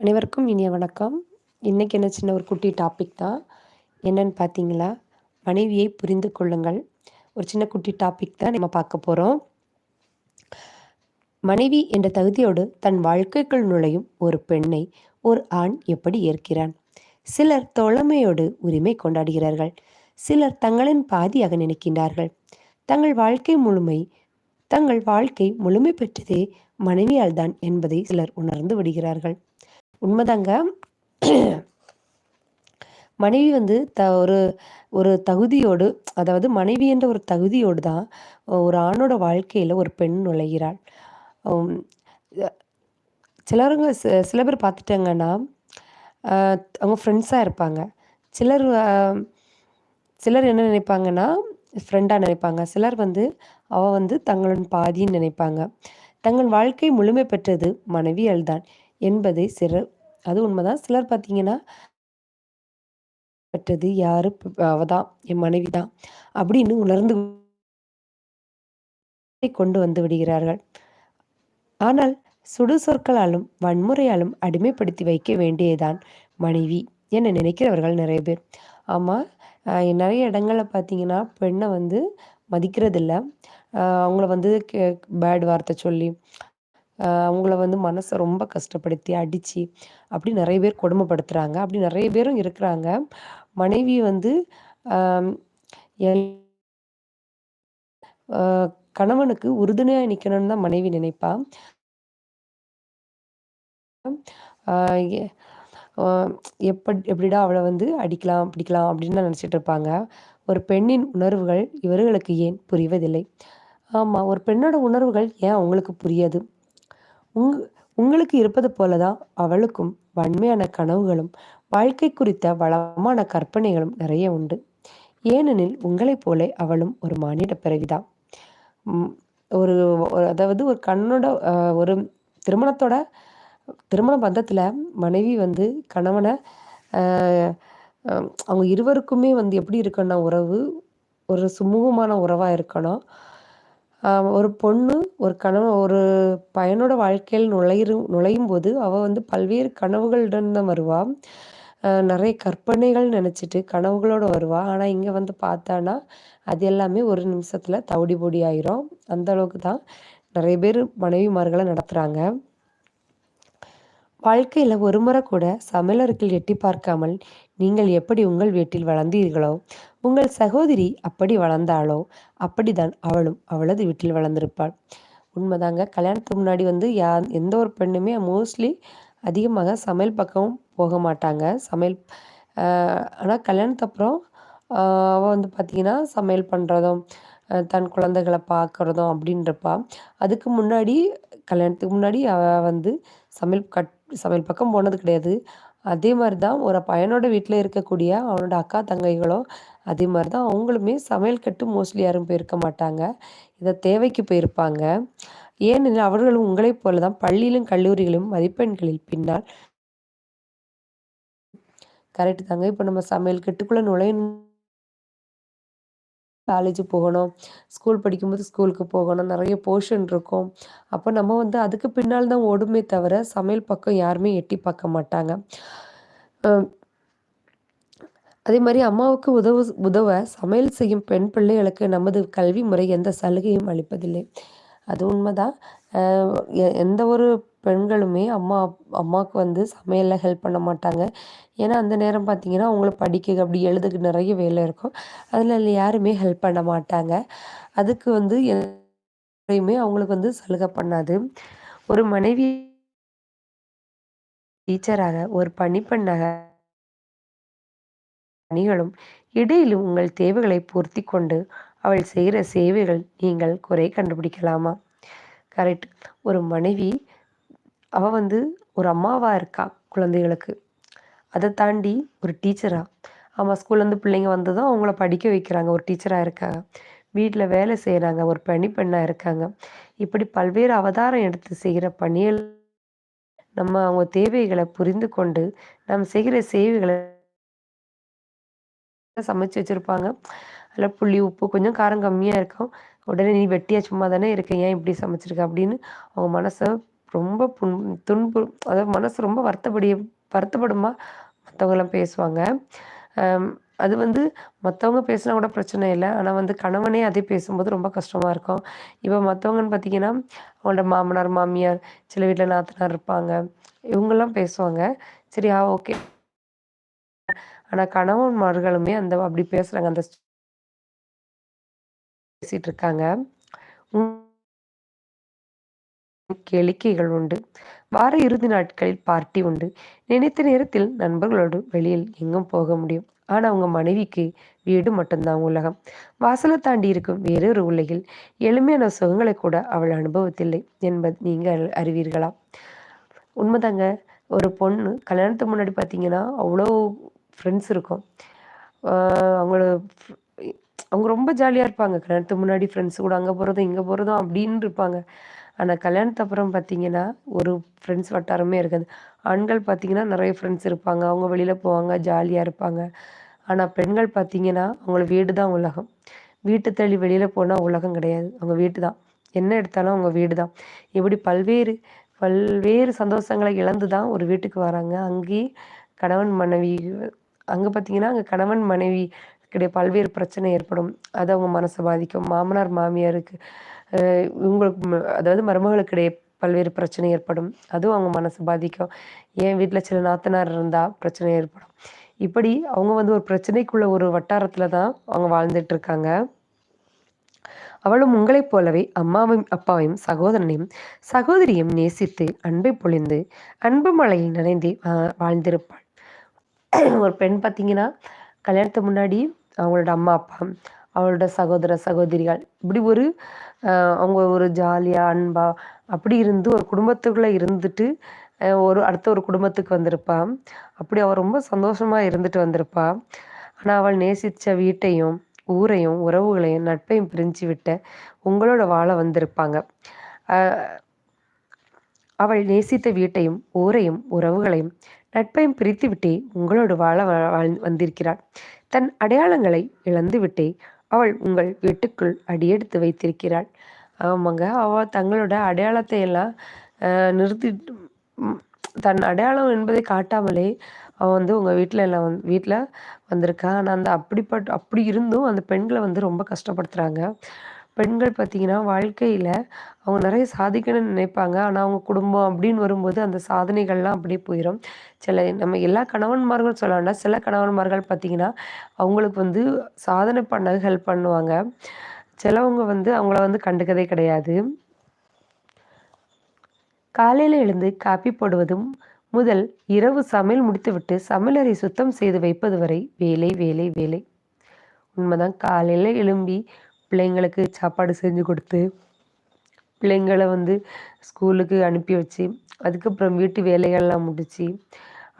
அனைவருக்கும் இனிய வணக்கம். இன்றைக்கி என்ன சின்ன ஒரு குட்டி டாபிக் தான். என்னன்னு பார்த்தீங்களா மனைவியை புரிந்து கொள்ளுங்கள். ஒரு சின்ன குட்டி டாபிக் தான் நம்ம பார்க்க போகிறோம் மனைவி என்ற தகுதியோடு தன் வாழ்க்கைக்குள் நுழையும் ஒரு பெண்ணை ஒரு ஆண் எப்படி ஏற்கிறான்? சிலர் தோழமையோடு உரிமை கொண்டாடுகிறார்கள். சிலர் தங்களின் பாதியாக நினைக்கின்றார்கள். தங்கள் வாழ்க்கை முழுமை தங்கள் வாழ்க்கை முழுமை பெற்றதே மனைவியால் தான் என்பதை சிலர் உணர்ந்து விடுகிறார்கள். உண்மைதாங்க. மனைவி வந்து த ஒரு ஒரு தகுதியோடு அதாவது மனைவி என்ற ஒரு தகுதியோடு தான் ஒரு ஆணோட வாழ்க்கையில் ஒரு பெண் நுழைகிறாள். சிலருங்க சில பேர் பார்த்துட்டாங்கன்னா அவங்க ஃப்ரெண்ட்ஸாக இருப்பாங்க. சிலர் சிலர் என்ன நினைப்பாங்கன்னா ஃப்ரெண்டாக நினைப்பாங்க. சிலர் வந்து அவள் வந்து தங்களின் பாதின்னு நினைப்பாங்க. தங்கள் வாழ்க்கை முழுமை பெற்றது மனைவியால் தான் என்பதை சிலர் அது உண்மைதான். சிலர் பார்த்தீங்கன்னா பெற்றது யாரு? அவ தான் என் மனைவி தான் அப்படின்னு உணர்ந்து கொண்டு வந்து விடுகிறார்கள். ஆனால் சுடு சொற்களாலும் வன்முறையாலும் அடிமைப்படுத்தி வைக்க வேண்டியதுதான் மனைவி என நினைக்கிறவர்கள் நிறைய பேர். ஆமாம் நிறைய இடங்களில் பார்த்தீங்கன்னா பெண்ணை வந்து மதிக்கிறதில்ல. அவங்கள வந்து பேட் வார்த்தை சொல்லி அவங்கள வந்து மனசை ரொம்ப கஷ்டப்படுத்தி அடித்து அப்படி நிறைய பேர் கொடுமைப்படுத்துகிறாங்க அப்படி நிறைய பேரும் இருக்கிறாங்க. மனைவி வந்து கணவனுக்கு உறுதுணையாக நிற்கணும்னு தான் மனைவி நினைப்பா. எப்படி எப்படிடா அவளை வந்து அடிக்கலாம் பிடிக்கலாம் அப்படின்னு தான் நினச்சிட்டு இருப்பாங்க. ஒரு பெண்ணின் உணர்வுகள் இவர்களுக்கு ஏன் புரிவதில்லை? ஆமாம் ஒரு பெண்ணோட உணர்வுகள் ஏன் அவங்களுக்கு புரியாது? உங் உங்களுக்கு இருப்பது போலதான் அவளுக்கும் வன்மையான கனவுகளும் வாழ்க்கை குறித்த வளமான கற்பனைகளும் நிறைய உண்டு. ஏனெனில் உங்களைப் போல அவளும் ஒரு மானிட பிறவிதான். ஒரு அதாவது ஒரு கண்ணோட ஒரு திருமணத்தோட திருமண பந்தத்தில் மனைவி வந்து கணவனை அவங்க இருவருக்குமே வந்து எப்படி இருக்கணும்னா உறவு ஒரு சுமூகமான உறவாக இருக்கணும். ஒரு பொண்ணு ஒரு கனவு ஒரு பையனோட வாழ்க்கையில் நுழையிற நுழையும் போது அவள் வந்து பல்வேறு கனவுகளுடன் தான் வருவாள் நிறைய கற்பனைகள் நினச்சிட்டு கனவுகளோடு வருவாள் ஆனால் இங்கே வந்து பார்த்தானா அது எல்லாமே ஒரு நிமிஷத்தில் தவிடி பொடி ஆயிரும். அந்த அளவுக்கு தான் நிறைய பேர் மனைவிமார்களை நடத்துகிறாங்க வாழ்க்கையில் ஒரு முறை கூட சமையலர்கள் எட்டி பார்க்காமல் நீங்கள் எப்படி உங்கள் வீட்டில் வளர்ந்தீர்களோ உங்கள் சகோதரி அப்படி வளர்ந்தாளோ அப்படிதான் அவளும் அவளது வீட்டில் வளர்ந்திருப்பாள். உண்மைதாங்க கல்யாணத்துக்கு முன்னாடி வந்து யா எந்த ஒரு பெண்ணுமே மோஸ்ட்லி அதிகமாக சமையல் பக்கம் போக மாட்டாங்க. சமையல் ஆனால் கல்யாணத்து அப்புறம் அவள் வந்து பார்த்திங்கன்னா சமையல் பண்ணுறதும் தன் குழந்தைகளை பார்க்குறதும் அப்படின்றப்பா. அதுக்கு முன்னாடி கல்யாணத்துக்கு முன்னாடி அவள் வந்து சமையல் கட் சமையல் பக்கம் போனது கிடையாது. அதே மாதிரி தான் ஒரு பையனோட வீட்டில் இருக்கக்கூடிய அவனோட அக்கா தங்கைகளும் அதே மாதிரி தான் அவங்களுமே சமையல் கட்டு மோஸ்ட்லி யாரும் போயிருக்க மாட்டாங்க. இதை தேவைக்கு போயிருப்பாங்க. ஏனெனில் அவர்களும் உங்களைப் போல தான் பள்ளியிலும் கல்லூரிகளிலும் மதிப்பெண்களில் பின்னால். கரெக்டு தாங்க. இப்போ நம்ம சமையல் கட்டுக்குள்ளே நுழையணும் காலேஜ் போகணும். ஸ்கூல் படிக்கும்போது ஸ்கூலுக்கு போகணும். நிறைய போர்ஷன் இருக்கும். அப்போ நம்ம வந்து அதுக்கு பின்னால் தான் ஓடுமே தவிர சமையல் பக்கம் யாருமே எட்டி பார்க்க மாட்டாங்க. அதே மாதிரி அம்மாவுக்கு உதவு உதவ சமையல் செய்யும் பெண் பிள்ளைகளுக்கு நமது கல்வி முறை எந்த சலுகையும் அளிப்பதில்லை. அது உண்மைதான். எந்த ஒரு பெண்களுமே அம்மா அம்மாவுக்கு வந்து சமையலில் ஹெல்ப் பண்ண மாட்டாங்க. ஏன்னா அந்த நேரம் பார்த்திங்கன்னா அவங்கள படிக்க அப்படி எழுதுக்கு நிறைய வேலை இருக்கும். அதில் யாருமே ஹெல்ப் பண்ண மாட்டாங்க. அதுக்கு வந்து எதையுமே அவங்களுக்கு வந்து சலுகை பண்ணாது. ஒரு மனைவி டீச்சராக ஒரு பணிப்பெண்ணாக பணிகளும் இடையிலும் உங்கள் தேவைகளை பூர்த்தி கொண்டு அவள் செய்கிற சேவைகள் நீங்கள் குறை கண்டுபிடிக்கலாமா? கரெக்ட் ஒரு மனைவி அவள் வந்து ஒரு அம்மாவாக இருக்கா குழந்தைகளுக்கு. அதை தாண்டி ஒரு டீச்சராக ஆமாம் ஸ்கூல்லேருந்து பிள்ளைங்க வந்ததும் அவங்கள படிக்க வைக்கிறாங்க. ஒரு டீச்சராக இருக்காங்க. வீட்டில் வேலை செய்கிறாங்க ஒரு பணி பெண்ணாக இருக்காங்க. இப்படி பல்வேறு அவதாரம் எடுத்து செய்கிற பணியில் நம்ம அவங்க தேவைகளை புரிந்து கொண்டு நம்ம செய்கிற சேவைகளை சமைச்சு வச்சுருப்பாங்க. அதில் புளி உப்பு கொஞ்சம் காரம் கம்மியாக இருக்கும். உடனே நீ வெட்டியாக சும்மா தானே இருக்க? ஏன் இப்படி சமைச்சிருக்க? அப்படின்னு அவங்க மனசை ரொம்ப புண் துன்பு அதாவது மனசு ரொம்ப வருத்தப்படி வருத்தப்படுமா? மற்றவங்களாம் பேசுவாங்க. அது வந்து மற்றவங்க பேசினா கூட பிரச்சனை இல்லை. ஆனால் வந்து கணவனே அதே பேசும்போது ரொம்ப கஷ்டமாக இருக்கும். இப்போ மற்றவங்கன்னு பார்த்தீங்கன்னா அவங்களோட மாமனார் மாமியார் சில வீட்டில் நாத்தனார் இருப்பாங்க. இவங்கெல்லாம் பேசுவாங்க. சரி ஆ ஓகே. ஆனால் கணவன்மார்களுமே அந்த அப்படி பேசுகிறாங்க அந்த பேசிகிட்டு இருக்காங்க. கேளிக்கைகள் உண்டு. வார இறுதி நாட்களில் பார்ட்டி உண்டு. நினைத்த நேரத்தில் நண்பர்களோடு வெளியில் எங்கும் போக முடியும். ஆனால் அவங்க மனைவிக்கு வீடு மட்டும்தான் உலகம். வாசலை தாண்டி இருக்கும் வேறொரு உலகில் எளிமையான சுகங்களை கூட அவள் அனுபவத்தில்லை என்பது நீங்கள் அறிவீர்களா? உண்மைதாங்க. ஒரு பொண்ணு கல்யாணத்துக்கு முன்னாடி பார்த்தீங்கன்னா அவ்வளோ ஃப்ரெண்ட்ஸ் இருக்கும். அவங்கள அவங்க ரொம்ப ஜாலியாக இருப்பாங்க. கல்யாணத்துக்கு முன்னாடி ஃப்ரெண்ட்ஸ் கூட அங்கே போகிறதும் இங்கே போகிறதும் அப்படின்னு இருப்பாங்க. ஆனால் கல்யாணத்து அப்புறம் பார்த்தீங்கன்னா ஒரு ஃப்ரெண்ட்ஸ் வட்டாரமே இருக்காது. ஆண்கள் பார்த்தீங்கன்னா நிறைய ஃப்ரெண்ட்ஸ் இருப்பாங்க. அவங்க வெளியில் போவாங்க ஜாலியாக இருப்பாங்க. ஆனால் பெண்கள் பார்த்தீங்கன்னா அவங்கள வீடு தான் உலகம். வீட்டு தள்ளி வெளியில் போனால் உலகம் கிடையாது. அவங்க வீட்டு தான். என்ன எடுத்தாலும் அவங்க வீடு தான். இப்படி பல்வேறு பல்வேறு சந்தோஷங்களை இழந்து தான் ஒரு வீட்டுக்கு வராங்க. அங்கேயே கணவன் மனைவி அங்கே பார்த்தீங்கன்னா அங்கே கணவன் மனைவி கிடையாது பல்வேறு பிரச்சனை ஏற்படும். அது அவங்க மனசை பாதிக்கும். மாமனார் மாமியாருக்கு இவங்களுக்கு அதாவது மருமகளுக்கு இடையே பல்வேறு பிரச்சனை ஏற்படும். அதுவும் அவங்க மனசு பாதிக்கும். என் வீட்டில் சில நாத்தனார் இருந்தால் பிரச்சனை ஏற்படும். இப்படி அவங்க வந்து ஒரு பிரச்சனைக்குள்ள ஒரு வட்டாரத்தில் தான் அவங்க வாழ்ந்துட்டு இருக்காங்க அவளும் உங்களைப் போலவே அம்மாவையும் அப்பாவையும் சகோதரனையும் சகோதரியும் நேசித்து அன்பை பொழிந்து அன்பு மலையில் நினைந்து வாழ்ந்திருப்பாள். ஒரு பெண் பார்த்தீங்கன்னா கல்யாணத்துக்கு முன்னாடி அவங்களோட அம்மா அப்பா அவளோட சகோதர சகோதரிகள். இப்படி ஒரு அவங்க ஒரு ஜாலியாக அன்பா அப்படி இருந்து ஒரு குடும்பத்துக்குள்ளே இருந்துட்டு ஒரு அடுத்த ஒரு குடும்பத்துக்கு வந்திருப்பாள் அப்படி அவள் ரொம்ப சந்தோஷமாக இருந்துட்டு வந்திருப்பாள் ஆனால் அவள் நேசித்த வீட்டையும் ஊரையும் உறவுகளையும் நட்பையும் பிரிஞ்சு விட்ட உங்களோட வாழ வந்திருப்பாங்க. அவள் நேசித்த வீட்டையும் ஊரையும் உறவுகளையும் நட்பையும் பிரித்து விட்டே உங்களோடு வாழ வந்திருக்கிறாள். தன் அடையாளங்களை இழந்து விட்டே அவள் உங்கள் வீட்டுக்குள் அடியெடுத்து வைத்திருக்கிறாள். ஆமாங்க. அவள் தங்களோட அடையாளத்தை எல்லாம் நிறுத்தி தன் அடையாளம் என்பதை காட்டாமலே அவள் வந்து உங்கள் வீட்டில் எல்லாம் வந் வீட்டில் வந்திருக்கா? ஆனால் அந்த அப்படிப்பட்ட அப்படி இருந்தும் அந்த பெண்களை வந்து ரொம்ப கஷ்டப்படுத்துகிறாங்க பெண்கள் பார்த்திங்கன்னா வாழ்க்கையில் அவங்க நிறைய சாதிக்கணும்னு நினைப்பாங்க. ஆனால் அவங்க குடும்பம் அப்படின்னு வரும்போது அந்த சாதனைகள்லாம் அப்படியே போயிடும் சில நம்ம எல்லா கணவன்மார்கள் சொல்ல சில கணவன்மார்கள் பார்த்திங்கன்னா அவங்களுக்கு வந்து சாதனை பண்ண ஹெல்ப் பண்ணுவாங்க. சிலவங்க வந்து அவங்கள வந்து கண்டுக்கதே கிடையாது. காலையில் எழுந்து காப்பி போடுவதும் முதல் இரவு சமையல் முடித்துவிட்டு சமையலறை சுத்தம் செய்து வைப்பது வரை வேலை வேலை வேலை. உண்மைதான். காலையில் எழும்பி பிள்ளைங்களுக்கு சாப்பாடு செஞ்சு கொடுத்து பிள்ளைங்களை வந்து ஸ்கூலுக்கு அனுப்பி வச்சு அதுக்கப்புறம் வீட்டு வேலைகள்லாம் முடித்து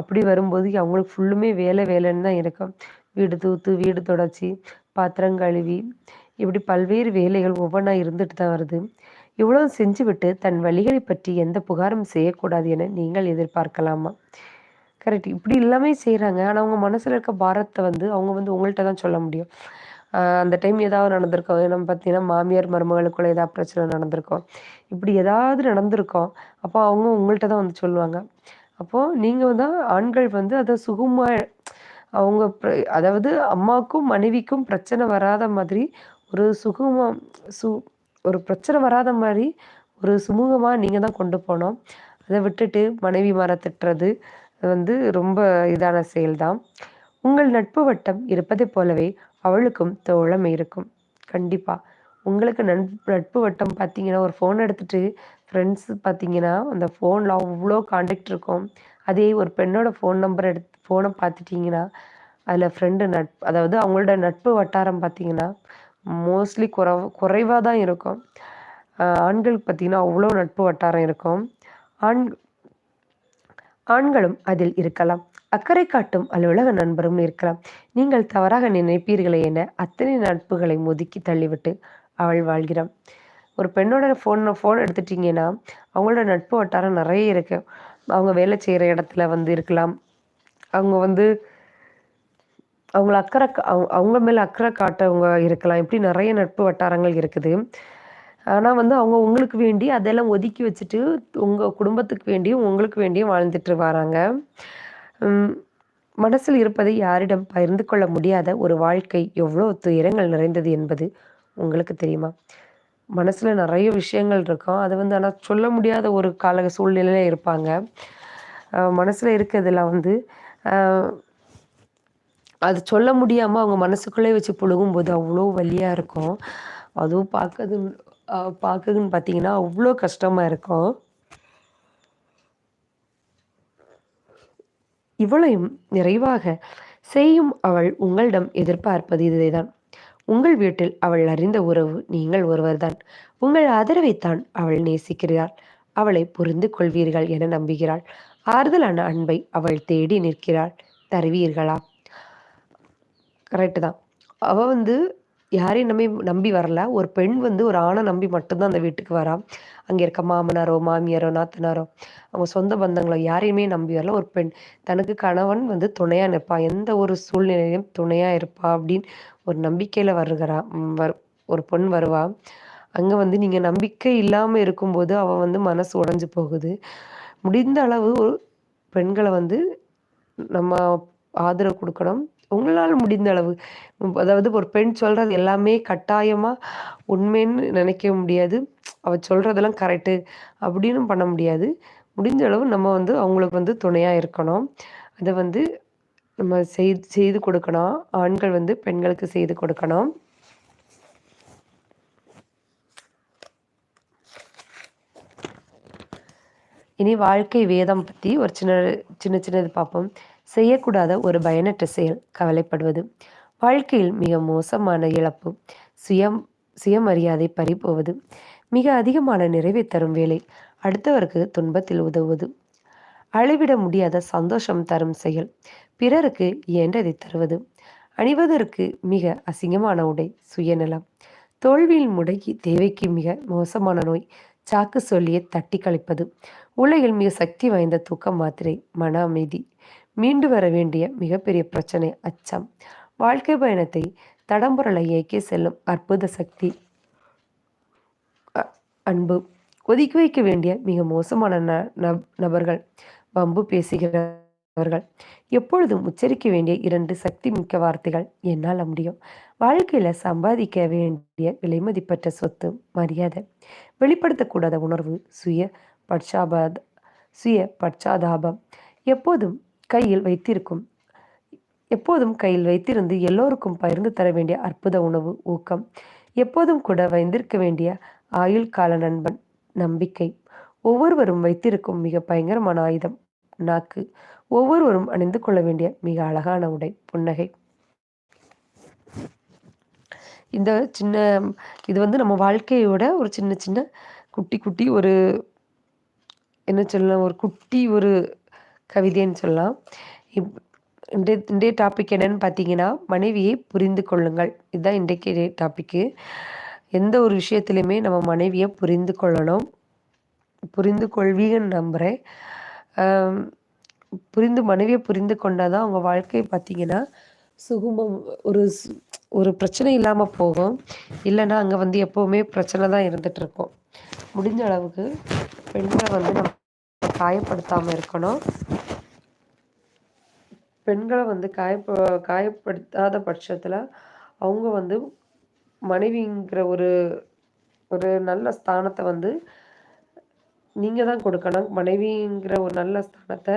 அப்படி வரும்போது அவங்களுக்கு ஃபுல்லுமே வேலை வேலைன்னு தான் இருக்கும். வீடு தூத்து வீடு தொடச்சி பாத்திரம் கழுவி இப்படி பல்வேறு வேலைகள் ஒவ்வொன்றா இருந்துட்டு தான் வருது. இவ்வளோ செஞ்சுவிட்டு தன் வழிகளை பற்றி எந்த புகாரும் செய்யக்கூடாது என நீங்கள் எதிர்பார்க்கலாமா? கரெக்ட் இப்படி எல்லாமே செய்கிறாங்க ஆனால் அவங்க மனசில் இருக்க பாரத்தை வந்து அவங்க வந்து உங்கள்கிட்ட தான் சொல்ல முடியும். அந்த டைம் ஏதாவது நடந்திருக்கோம் நம்ம பார்த்தீங்கன்னா மாமியார் மருமகளுக்குள்ள ஏதாவது பிரச்சனை நடந்திருக்கோம் இப்படி ஏதாவது நடந்திருக்கோம் அப்போ அவங்க உங்கள்கிட்ட தான் வந்து சொல்லுவாங்க. அப்போது நீங்கள் தான் ஆண்கள் வந்து அதை சுகமாக அவங்க அதாவது அம்மாவுக்கும் மனைவிக்கும் பிரச்சனை வராத மாதிரி ஒரு சுகமாக சு ஒரு பிரச்சனை வராத மாதிரி ஒரு சுமூகமாக நீங்கள் தான் கொண்டு போனோம் அதை விட்டுட்டு மனைவி மர திட்டுறது வந்து ரொம்ப இதான செயல்தான். உங்கள் நட்பு வட்டம் இருப்பதைப் போலவே அவளுக்கும் தோழமை இருக்கும். கண்டிப்பாக உங்களுக்கு நன் நட்பு வட்டம் பார்த்தீங்கன்னா ஒரு ஃபோன் எடுத்துகிட்டு ஃப்ரெண்ட்ஸ் பார்த்தீங்கன்னா அந்த ஃபோனில் அவ்வளோ காண்டாக்ட் இருக்கும். அதே ஒரு பெண்ணோட ஃபோன் நம்பர் எடுத்து ஃபோனை பார்த்துட்டிங்கன்னா அதில் ஃப்ரெண்டு நட்பு அதாவது அவங்களோட நட்பு வட்டாரம் பார்த்தீங்கன்னா மோஸ்ட்லி குறவு குறைவாக தான் இருக்கும். ஆண்களுக்கு பார்த்திங்கன்னா அவ்வளோ நட்பு வட்டாரம் இருக்கும். ஆண் ஆண்களும் அதில் இருக்கலாம். அக்கறை காட்டும் அலுவலக நண்பரும் இருக்கலாம். நீங்கள் தவறாக நினைப்பீர்களே என அத்தனை நட்புகளை ஒதுக்கி தள்ளிவிட்டு அவள் வாழ்கிறான் ஒரு பெண்ணோட ஃபோன் ஃபோன் எடுத்துட்டிங்கன்னா அவங்களோட நட்பு வட்டாரம் நிறைய இருக்கு. அவங்க வேலை செய்கிற இடத்துல வந்து இருக்கலாம். அவங்க வந்து அவங்கள அக்கறை அவங்க மேலே அக்கறை காட்டவங்க இருக்கலாம். இப்படி நிறைய நட்பு வட்டாரங்கள் இருக்குது. ஆனால் வந்து அவங்க உங்களுக்கு வேண்டி அதெல்லாம் ஒதுக்கி வச்சுட்டு உங்கள் குடும்பத்துக்கு வேண்டியும் உங்களுக்கு வேண்டியும் வாழ்ந்துட்டு வராங்க. மனசில் இருப்பதை யாரிடம் பகிர்ந்து கொள்ள முடியாத ஒரு வாழ்க்கை எவ்வளோ துயரங்கள் நிறைந்தது என்பது உங்களுக்கு தெரியுமா? மனசில் நிறைய விஷயங்கள் இருக்கும். அது வந்து ஆனால் சொல்ல முடியாத ஒரு கால சூழ்நிலையில் இருப்பாங்க. மனசில் இருக்கிறதுல வந்து அது சொல்ல முடியாமல் அவங்க மனசுக்குள்ளே வச்சு புழுகும்போது அவ்வளோ வலியாக இருக்கும். அதுவும் பார்க்கறது பார்க்குதுன்னு பார்த்தீங்கன்னா அவ்வளோ கஷ்டமாக இருக்கும். இவளையும் நிறைவாக செய்யும் அவள் உங்களிடம் எதிர்பார்ப்பது இதுதான். உங்கள் வீட்டில் அவள் அறிந்த உறவு நீங்கள் ஒருவர்தான். உங்கள் ஆதரவைத்தான் அவள் நேசிக்கிறாள். அவளை புரிந்து கொள்வீர்கள் என நம்புகிறாள். ஆறுதலான அன்பை அவள் தேடி நிற்கிறாள். தருவீர்களா? கரெக்டு தான். அவள் வந்து யாரையும் நம்பி நம்பி வரல. ஒரு பெண் வந்து ஒரு ஆணை நம்பி மட்டும்தான் அந்த வீட்டுக்கு வரா. அங்கே இருக்க மாமனாரோ மாமியாரோ நாத்தனாரோ அவங்க சொந்த பந்தங்களோ யாரையுமே நம்பி வரல. ஒரு பெண் தனக்கு கணவன் வந்து துணையாக நிற்பான் எந்த ஒரு சூழ்நிலையிலும் துணையாக இருப்பா அப்படின்னு ஒரு நம்பிக்கையில் வருகிறா. வர் ஒரு பொண் வருவா. அங்கே வந்து நீங்கள் நம்பிக்கை இல்லாமல் இருக்கும்போது அவள் வந்து மனசு உடஞ்சு போகுது. முடிந்த அளவு பெண்களை வந்து நம்ம ஆதரவு கொடுக்கணும். உங்களால் முடிந்த அளவு. அதாவது ஒரு பெண் சொல்கிறது எல்லாமே கட்டாயமாக உண்மைன்னு நினைக்க முடியாது. அவள் சொல்கிறதெல்லாம் கரெக்டு அப்படின்னு பண்ண முடியாது. முடிஞ்ச அளவு நம்ம வந்து அவங்களுக்கு வந்து துணையாக இருக்கணும். அதை வந்து நம்ம செய்து செய்து கொடுக்கணும். ஆண்கள் வந்து பெண்களுக்கு செய்து கொடுக்கணும். இனி வாழ்க்கை வேதம் பற்றி ஒரு சின்ன சின்ன சின்னது பார்ப்போம். செய்யக்கூடாத ஒரு பயனற்ற செயல் கவலைப்படுவது. வாழ்க்கையில் மிக மோசமான இழப்பு சுயம் சுயமரியாதை பறிப்போவது மிக அதிகமான நிறைவை தரும் வேலை அடுத்தவருக்கு துன்பத்தில் உதவுவது. அளவிட முடியாத சந்தோஷம் தரும் செயல் பிறருக்கு இயன்றதை தருவது. அணிவதற்கு மிக அசிங்கமான உடை சுயநலம். தோல்வியில் முடங்கி தேவைக்கு மிக மோசமான நோய் சாக்கு சொல்லியே தட்டி கழிப்பது. உலகில் மிக சக்தி வாய்ந்த தூக்கம் மாத்திரை மன அமைதி. மீண்டு வர வேண்டிய மிகப்பெரிய பிரச்சனை அச்சம். வாழ்க்கை பயணத்தை தடம்புரள இயக்கி செல்லும் அற்புத சக்தி அன்பு. ஒதுக்கி வைக்க வேண்டிய மிக மோசமான நபர்கள் வம்பு பேசுகிறவர்கள். எப்பொழுதும் உச்சரிக்க வேண்டிய இரண்டு சக்தி மிக்க வார்த்தைகள் என்னால் முடியும். வாழ்க்கையில சம்பாதிக்க வேண்டிய விலைமதிப்பற்ற சொத்து மரியாதை வெளிப்படுத்தக்கூடாத உணர்வு சுய பட்சாபாத சுய பட்சாதாபம். எப்போதும் கையில் வைத்திருக்கும். எப்போதும் கையில் வைத்திருந்து எல்லோருக்கும் பகிர்ந்து தர வேண்டிய அற்புத உணவு ஊக்கம். எப்போதும் கூட வைந்திருக்க வேண்டிய ஆயுள் கால நண்பன் நம்பிக்கை. ஒவ்வொருவரும் வைத்திருக்கும் மிக பயங்கரமான ஆயுதம் நாக்கு. ஒவ்வொருவரும் அணிந்து கொள்ள வேண்டிய மிக அழகான உடை புன்னகை. இந்த சின்ன இது வந்து நம்ம வாழ்க்கையோட ஒரு சின்ன சின்ன குட்டி குட்டி ஒரு என்ன சொல்லலாம் ஒரு குட்டி ஒரு கவிதைன்னு சொல்லலாம். இப் இன்றைய இன்றைய டாபிக் என்னன்னு பார்த்தீங்கன்னா மனைவியை புரிந்து கொள்ளுங்கள். இதுதான் இன்றைக்கு டாப்பிக்கு எந்த ஒரு விஷயத்துலையுமே நம்ம மனைவியை புரிந்து கொள்ளணும். புரிந்து கொள்வீங்கன்னு நம்புகிறேன் புரிந்து மனைவியை புரிந்து கொண்டால் தான் அவங்க வாழ்க்கை பார்த்திங்கன்னா சுகுமம் ஒரு ஒரு பிரச்சனை இல்லாமல் போகும். இல்லைன்னா அங்கே வந்து எப்போவுமே பிரச்சனை தான் இருந்துகிட்ருக்கோம் முடிஞ்ச அளவுக்கு பெண்களை வந்து நம்ம காயப்படுத்தாமல் இருக்கணும். பெண்களை வந்து காயப்ப காயப்படுத்தாத பட்சத்தில் அவங்க வந்து மனைவிங்கிற ஒரு ஒரு நல்ல ஸ்தானத்தை வந்து நீங்கள் தான் கொடுக்கணும். மனைவிங்கிற ஒரு நல்ல ஸ்தானத்தை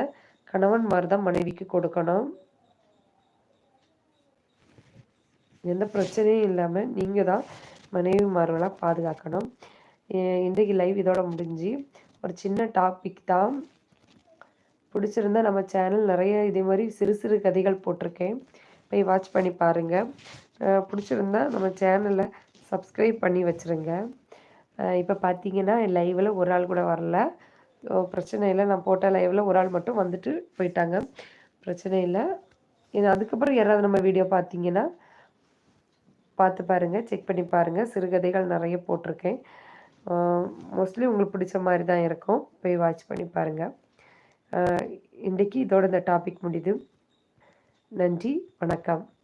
கணவன் மாதிரி தான் மனைவிக்கு கொடுக்கணும். எந்த பிரச்சனையும் இல்லாமல் நீங்கள் தான் மனைவி மார்களாக பாதுகாக்கணும். இன்றைக்கு லைவ் இதோட முடிஞ்சு ஒரு சின்ன டாபிக் தான். பிடிச்சிருந்தா நம்ம சேனல் நிறைய இதே மாதிரி சிறு சிறு கதைகள் போட்டிருக்கேன். போய் வாட்ச் பண்ணி பாருங்கள் பிடிச்சிருந்தா நம்ம சேனலை சப்ஸ்கிரைப் பண்ணி வச்சுருங்க. இப்போ பார்த்தீங்கன்னா லைவில் ஒரு ஆள் கூட வரல. பிரச்சனை இல்லை. நான் போட்ட லைவில் ஒரு ஆள் மட்டும் வந்துட்டு போயிட்டாங்க. பிரச்சனை இல்லை. அதுக்கப்புறம் யாராவது நம்ம வீடியோ பார்த்தீங்கன்னா பார்த்து பாருங்கள் செக் பண்ணி பாருங்கள் சிறுகதைகள் நிறைய போட்டிருக்கேன். மோஸ்ட்லி உங்களுக்கு பிடிச்ச மாதிரி தான் இருக்கும். போய் வாட்ச் பண்ணி பாருங்கள் இன்றைக்கி இதோட இந்த டாபிக் முடியுது. நன்றி வணக்கம்.